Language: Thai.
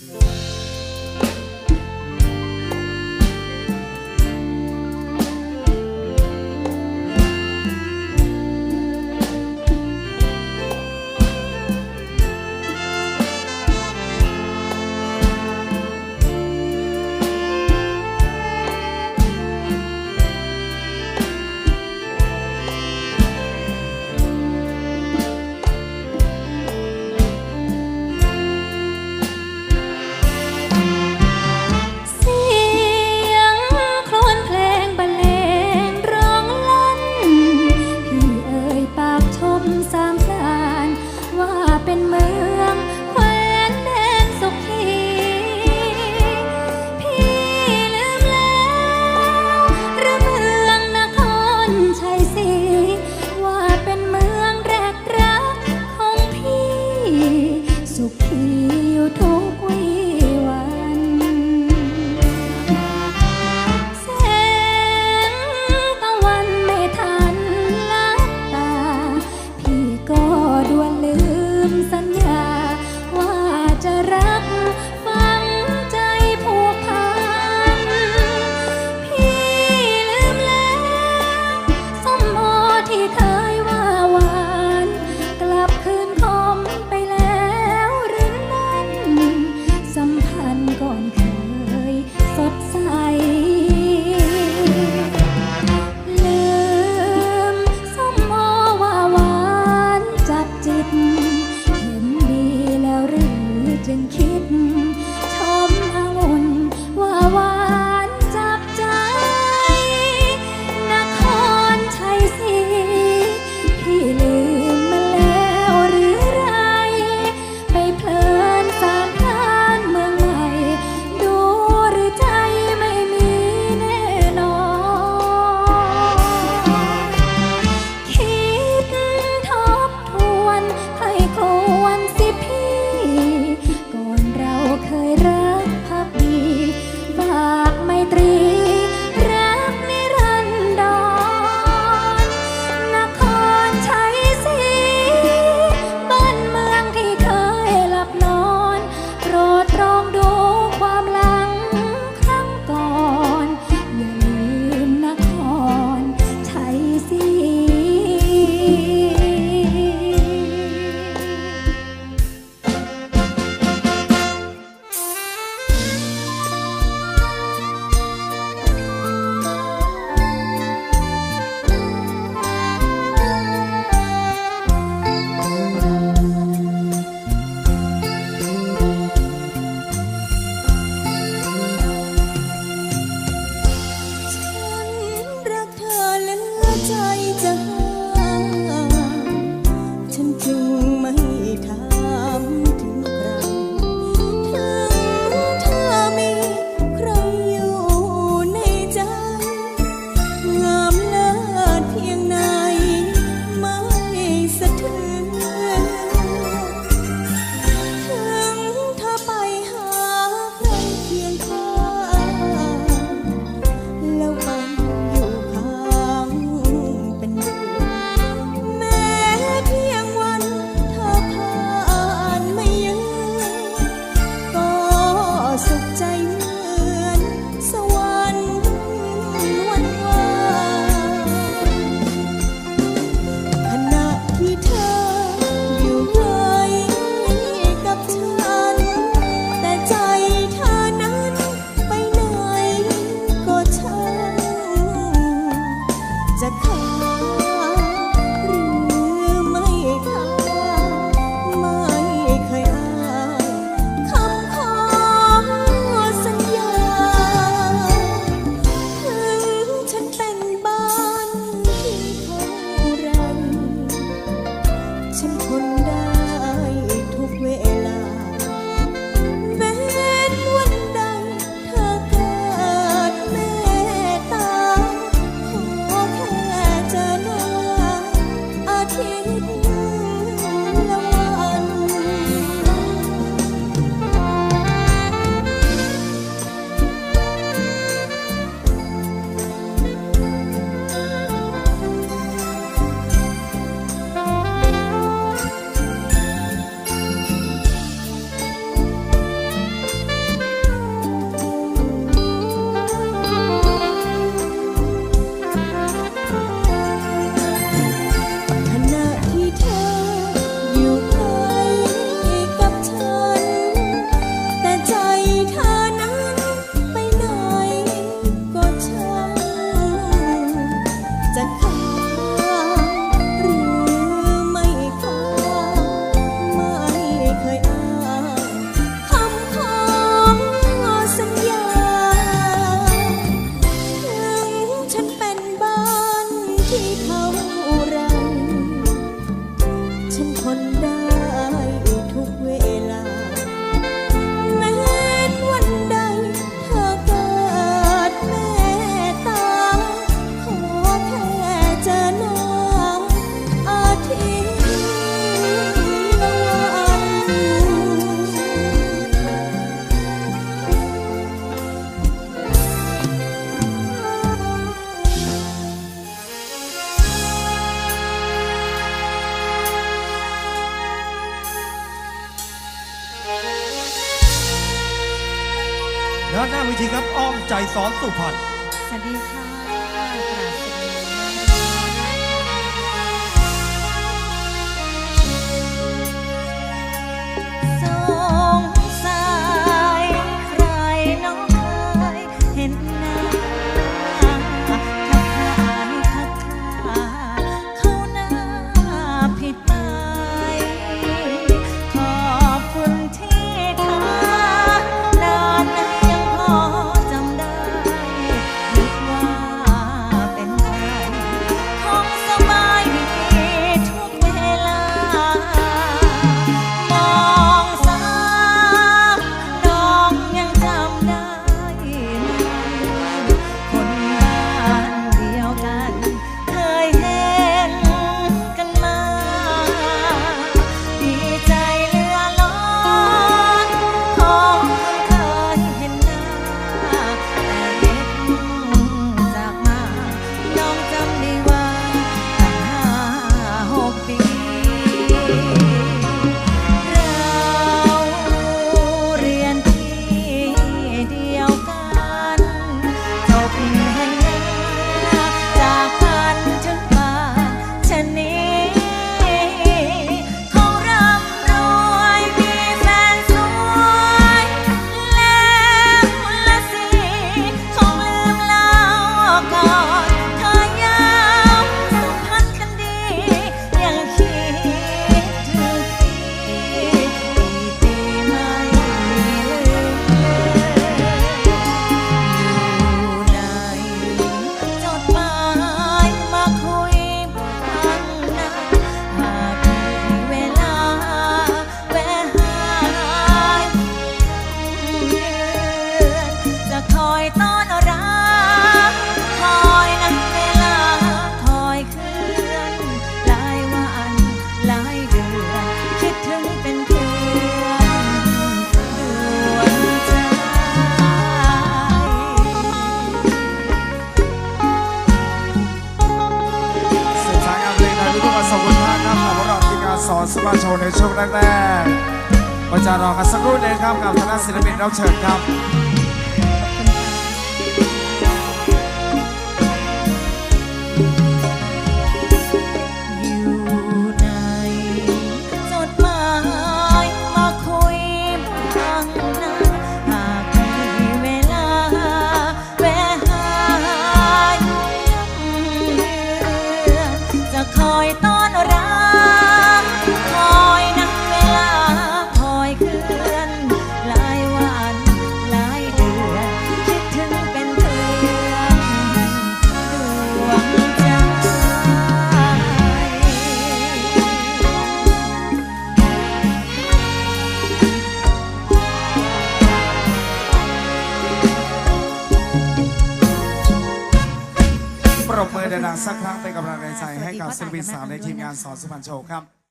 เที่ครับอ้อมใจสอนสุพรรณสวัสดีค่ะ ซุปเอร์โชว์ในช่วงแรกๆเราจะรอกันสักครู่นึงครับกับคณะศิลปินรับเชิญครับ ศิลปินสาวในทีมงานสอนสุพรรณโชว์ครับ